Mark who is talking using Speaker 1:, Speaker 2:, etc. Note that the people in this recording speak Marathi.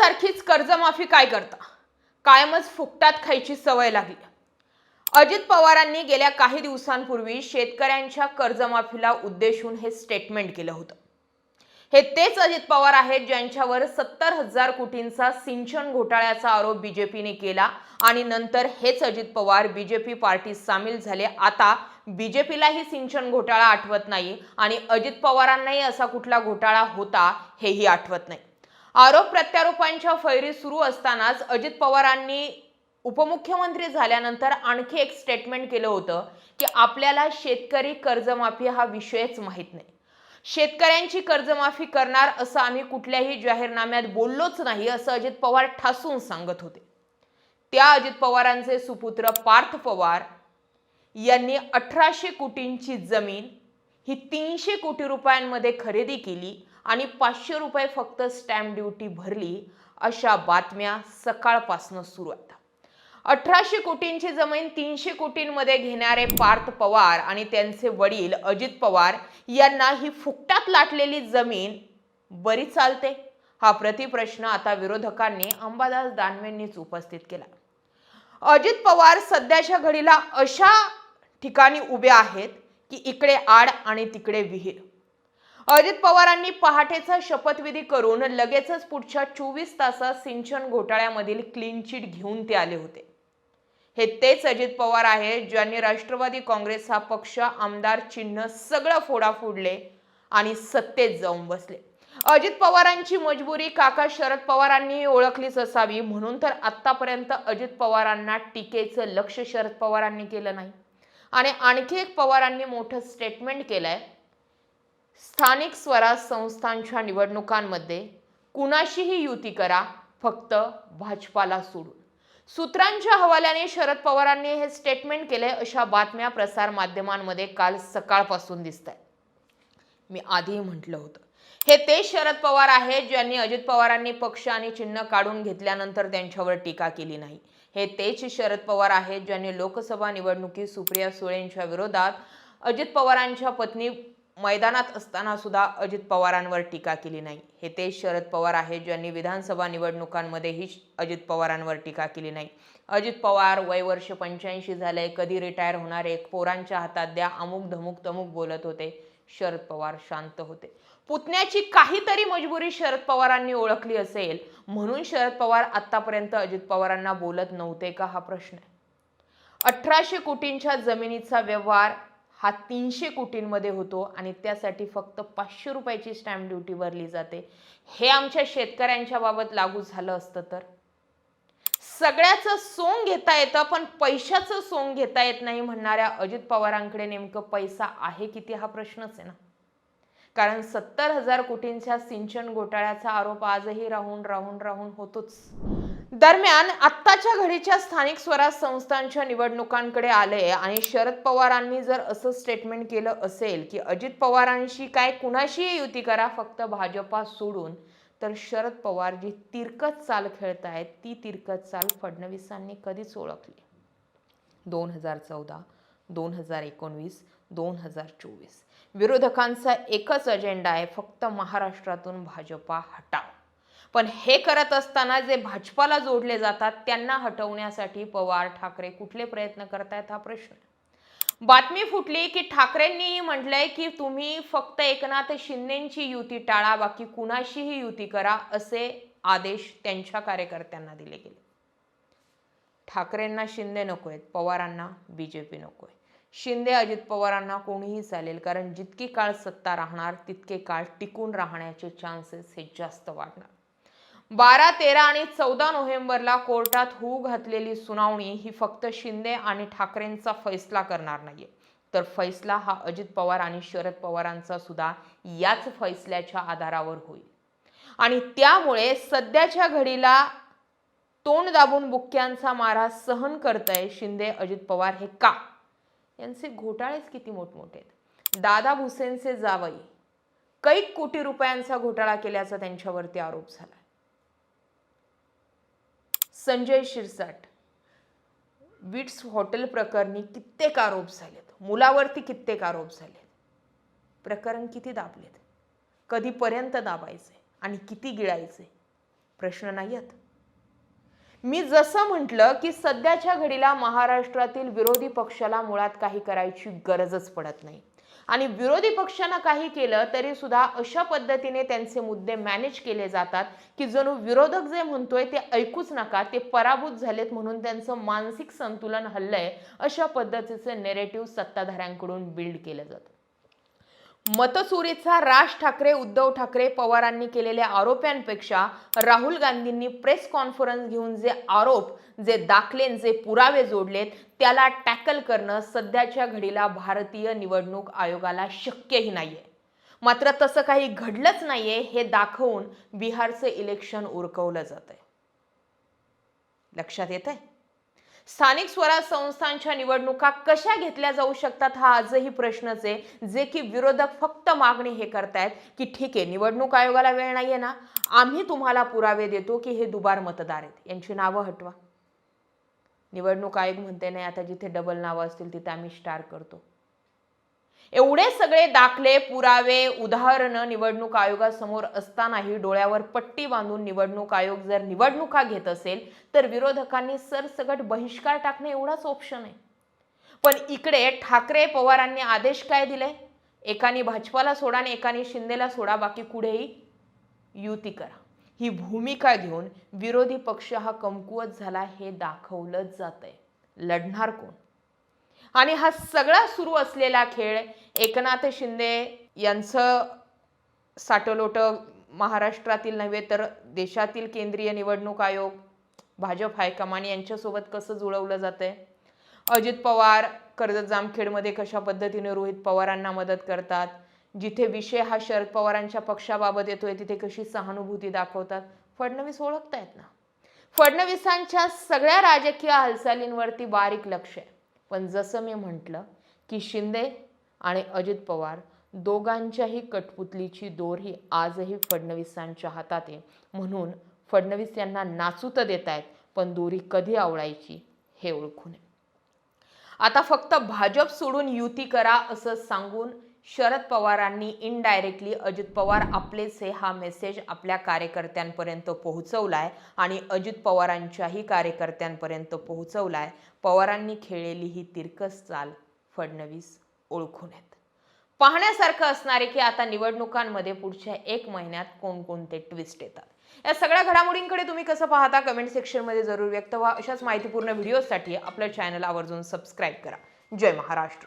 Speaker 1: सारखीच कर्जमाफी काय करता? कायमच फुकटात खायची सवय लागली. अजित पवारांनी गेल्या काही दिवसांपूर्वी शेतकऱ्यांच्या कर्जमाफीला उद्देशून हे स्टेटमेंट केलं होतं. हे तेच अजित पवार आहेत ज्यांच्यावर सत्तर हजार कोटींचा सिंचन घोटाळ्याचा आरोप बीजेपीने केला आणि नंतर हेच अजित पवार बीजेपी पार्टीत सामील झाले. आता बीजेपीलाही सिंचन घोटाळा आठवत नाही आणि अजित पवारांनाही असा कुठला घोटाळा होता हेही आठवत नाही. आरोप प्रत्यारोपांच्या फैरी सुरू असतानाच अजित पवारांनी उपमुख्यमंत्री झाल्यानंतर आणखी एक स्टेटमेंट केलं होतं की आपल्याला शेतकरी कर्जमाफी हा विषयच माहीत नाही. शेतकऱ्यांची कर्जमाफी करणार असं आम्ही कुठल्याही जाहीरनाम्यात बोललोच नाही असं अजित पवार ठासून सांगत होते. त्या अजित पवारांचे सुपुत्र पार्थ पवार यांनी अठराशे कोटींची जमीन ही तीनशे कोटी रुपयांमध्ये खरेदी केली आणि पाचशे रुपये फक्त स्टॅम्प ड्युटी भरली अशा बातम्या सकाळपासून सुरू आहेत. अठराशे कोटींची जमीन तीनशे कोटींमध्ये घेणारे पार्थ पवार आणि त्यांचे वडील अजित पवार यांना ही फुकटात लाटलेली जमीन बरी चालते? हा प्रतिप्रश्न आता विरोधकांनी अंबादास दानवेंनीच उपस्थित केला. अजित पवार सध्याच्या घडीला अशा ठिकाणी उभे आहेत की इकडे आड आणि तिकडे विहीर. अजित पवारांनी पहाटेचा शपथविधी करून लगेचच पुढच्या चोवीस तासात सिंचन घोटाळ्यामधील क्लीन चिट घेऊन ते आले होते. हे तेच अजित पवार आहेत ज्यांनी राष्ट्रवादी काँग्रेस हा पक्ष आमदार चिन्ह सगळं फोडा फोडले आणि सत्तेत जाऊन बसले. अजित पवारांची मजबुरी काका शरद पवारांनी ओळखलीच असावी म्हणून तर आतापर्यंत अजित पवारांना टीकेचं लक्ष शरद पवारांनी केलं नाही. आणि आणखी एक पवारांनी मोठं स्टेटमेंट केलंय स्थानिक स्वराज संस्थांच्या निवडणुकांमध्ये कुणाशीही युती करा फक्त भाजपाला सोडून. सूत्रांच्या हवाल्याने शरद पवारांनी हे स्टेटमेंट केले अशा बातम्या प्रसार माध्यमांमध्ये काल सकाळपासून दिसत आहेत मी आधीही म्हटलं होतं. हे ते शरद पवार आहेत ज्यांनी अजित पवारांनी पक्ष आणि चिन्ह काढून घेतल्यानंतर त्यांच्यावर टीका केली नाही. हे तेच शरद पवार आहेत ज्यांनी लोकसभा निवडणुकीत सुप्रिया सुळेंच्या विरोधात अजित पवारांच्या पत्नी मैदानात असताना सुद्धा अजित पवारांवर टीका केली नाही. हे ते शरद पवार आहेत ज्यांनी विधानसभा निवडणुकांमध्येही अजित पवारांवर टीका केली नाही. अजित पवार वय वर्ष पंच्याऐंशी झालंय कधी रिटायर होणार पोरांच्या हातात द्या अमुक धमुक तमुक बोलत होते. शरद पवार शांत होते. पुतण्याची काहीतरी मजबुरी शरद पवारांनी ओळखली असेल म्हणून शरद पवार आतापर्यंत अजित पवारांना बोलत नव्हते का हा प्रश्न आहे. अठराशे कोटींच्या जमिनीचा व्यवहार हा तीनशे कोटींमध्ये होतो आणि त्यासाठी फक्त पाचशे रुपयाची स्टॅम्प ड्युटी भरली जाते. हे आमच्या शेतकऱ्यांच्या बाबत लागू झालं असतं तर. सगळ्याचं सोंग घेता येतं पण पैशाचं सोंग घेता येत नाही म्हणणाऱ्या अजित पवारांकडे नेमकं पैसा आहे किती हा प्रश्नच आहे ना. कारण सत्तर हजार कोटींच्या सिंचन घोटाळ्याचा आरोप आजही राहून राहून राहून होतोच. दरम्यान आत्ताच्या घडीच्या स्थानिक स्वराज संस्थांच्या निवडणुकांकडे आले आणि शरद पवारांनी जर असं स्टेटमेंट केलं असेल की अजित पवारांशी काय कुणाशीही युती करा फक्त भाजपा सोडून तर शरद पवार जी तिरकत चाल खेळत आहेत ती तिरकत चाल फडणवीसांनी कधीच ओळखली. दोन हजार चौदा दोन हजार एकोणवीस दोन हजार चोवीस. विरोधकांचा एकच अजेंडा आहे फक्त महाराष्ट्रातून भाजपा हटाव. पण हे करत असताना जे भाजपाला जोडले जातात त्यांना हटवण्यासाठी पवार ठाकरे कुठले प्रयत्न करतायत हा प्रश्न. बातमी फुटली की ठाकरेंनीही म्हटलंय की तुम्ही फक्त एकनाथ शिंदेची युती टाळा बाकी कुणाशीही युती करा असे आदेश त्यांच्या कार्यकर्त्यांना दिले गेले. ठाकरेंना शिंदे नकोयत पवारांना बीजेपी नकोय. शिंदे अजित पवारांना कोणीही चालेल कारण जितकी काळ सत्ता राहणार तितके काळ टिकून राहण्याचे चान्सेस हे जास्त वाढणार. बारा तेरा आणि चौदा नोव्हेंबरला कोर्टात होऊ घातलेली सुनावणी ही फक्त शिंदे आणि ठाकरेंचा फैसला करणार नाहीये. तर फैसला हा अजित पवार आणि शरद पवारांचा सुद्धा याच फैसल्याच्या आधारावर होईल. आणि त्यामुळे सध्याच्या घडीला तोंड दाबून बुक्क्यांचा मारा सहन करतय शिंदे अजित पवार हे का? यांचे घोटाळेच किती मोठमोठे आहेत. दादा भुसेनचे जावई कैक कोटी रुपयांचा घोटाळा केल्याचा त्यांच्यावरती आरोप झाला संजय शिरसाट. विट्स हॉटेल प्रकरणी कित्येक आरोप झालेत. मुलावरती कित्येक आरोप झालेत. प्रकरण किती दाबलेत? कधीपर्यंत दाबायचे आणि किती गिळायचे? प्रश्न नाही आहेत मी जसं म्हटलं की सध्याच्या घडीला महाराष्ट्रातील विरोधी पक्षाला मुळात काही करायची गरजच पडत नाही. आणि विरोधी पक्षानं काही केलं तरी सुद्धा अशा पद्धतीने त्यांचे मुद्दे मॅनेज केले जातात की जणू विरोधक जे म्हणतोय ते ऐकूच नका ते पराभूत झालेत म्हणून त्यांचं मानसिक संतुलन हल्लंय अशा पद्धतीचे नेरेटिव्ह सत्ताधाऱ्यांकडून बिल्ड केलं जातं मतचोरीचा राज ठाकरे उद्धव ठाकरे पवारांनी केलेल्या आरोपांपेक्षा राहुल गांधींनी प्रेस कॉन्फरन्स घेऊन जे आरोप जे दाखले जे पुरावे जोडलेत त्याला टॅकल करणं सध्याच्या घडीला भारतीय निवडणूक आयोगाला शक्यही नाहीये. मात्र तसं काही घडलंच नाहीये हे दाखवून बिहारचं इलेक्शन उरकवलं जात आहे लक्षात येत आहे स्थानिक स्वराज संस्थांच्या निवडणुका कशा घेतल्या जाऊ शकतात हा आजही प्रश्नच आहे. जे की विरोधक फक्त मागणी हे करतायत की ठीक आहे निवडणूक आयोगाला वेळ नाही आहे ना. आम्ही तुम्हाला पुरावे देतो की हे दुबार मतदार आहेत. यांची नावं हटवा. निवडणूक आयोग म्हणते नाही आता जिथे डबल नावं असतील तिथे आम्ही स्टार करतो. एवढे सगळे दाखले पुरावे उदाहरणं निवडणूक आयोगासमोर असतानाही डोळ्यावर पट्टी बांधून निवडणूक आयोग जर निवडणुका घेत असेल तर विरोधकांनी सरसगट बहिष्कार टाकणे एवढाच ऑप्शन आहे. पण इकडे ठाकरे पवारांनी आदेश काय दिले? एकानी भाजपाला सोडा आणि एकानी शिंदेला सोडा बाकी कुठेही युती करा. ही भूमिका घेऊन विरोधी पक्ष हा कमकुवत झाला हे दाखवलंच जात आहे लढणार कोण? आणि हा सगळा सुरू असलेला खेळ एकनाथ शिंदे यांचं साटलोट महाराष्ट्रातील नव्हे तर देशातील केंद्रीय निवडणूक आयोग भाजप हायकमान यांच्यासोबत कसं जुळवलं जातंय? अजित पवार कर्जत जामखेडमध्ये कशा पद्धतीने रोहित पवारांना मदत करतात? जिथे विषय हा शरद पवारांच्या पक्षाबाबत येतोय तिथे कशी सहानुभूती दाखवतात? फडणवीस ओळखतायत ना? फडणवीसांच्या सगळ्या राजकीय हालचालींवरती बारीक लक्ष आहे. पण जसं मी म्हटलं की शिंदे आणि अजित पवार दोघांच्याही कठपुतलीची दोर ही आजही फडणवीसांच्या हातात आहे. म्हणून फडणवीस यांना नाचू तर देत आहेत पण दोरी कधी आवडायची हे ओळखून. नये आता फक्त भाजप सोडून युती करा असं सांगून शरद पवारांनी इनडायरेक्टली अजित पवार आपलेच हे हा मेसेज आपल्या कार्यकर्त्यांपर्यंत पोहोचवलाय आणि अजित पवारांच्याही कार्यकर्त्यांपर्यंत पोहोचवलाय. पवारांनी खेळलेली ही तिरकस चाल फडणवीस ओळखून आहेत. पाहण्यासारखं असणारे की आता निवडणुकांमध्ये पुढच्या एक महिन्यात कोणकोणते ट्विस्ट येतात. या सगळ्या घडामोडींकडे तुम्ही कसं पाहता कमेंट सेक्शनमध्ये जरूर व्यक्त व्हा. अशाच माहितीपूर्ण व्हिडिओसाठी आपल्या चॅनल आवर्जून सबस्क्राईब करा. जय महाराष्ट्र.